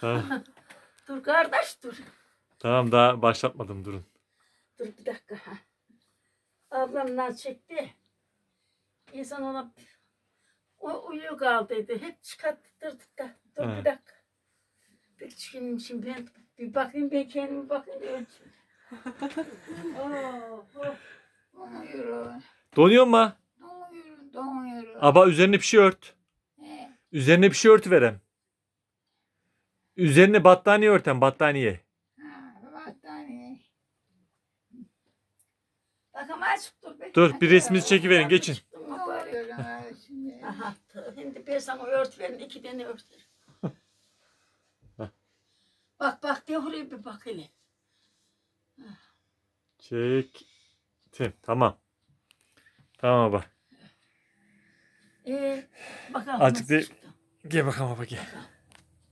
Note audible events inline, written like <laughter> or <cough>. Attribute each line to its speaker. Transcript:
Speaker 1: Tamam. <laughs>
Speaker 2: Dur kardeş dur.
Speaker 1: Tamam daha başlatmadım durun.
Speaker 2: Dur bir dakika. Ha. Ablamdan çekti. İnsan ona o uyuyor kaldıydı. Hep çıkarttırdık da. Dur
Speaker 1: He.
Speaker 2: bir dakika. Bir çıkayım şimdi ben bir bakayım ben kendime bakayım <laughs> oh, oh.
Speaker 3: Donuyorum.
Speaker 1: Donuyor mu?
Speaker 3: Donuyorum. Donuyorum.
Speaker 1: Aba üzerine bir şey ört.
Speaker 3: He.
Speaker 1: Üzerine bir şey örtü verem. Üzerine battaniye örten battaniye.
Speaker 3: Ha, battaniye. Bakalım açık dur. be.
Speaker 1: Dur bir resminizi çekiverin geçin.
Speaker 2: Bari?
Speaker 3: Donuyorum ha şimdi.
Speaker 2: Aha, şimdi ben sana ört verin iki tane örtür. <laughs> bak bak de oraya bir bak hele.
Speaker 1: Çektim. Tamam. Tamam baba.
Speaker 2: Ee, bakalım
Speaker 1: Azıcık
Speaker 2: nasıl
Speaker 1: de-
Speaker 2: çıktı.
Speaker 1: Gel bakalım baba gel.
Speaker 2: Bakalım.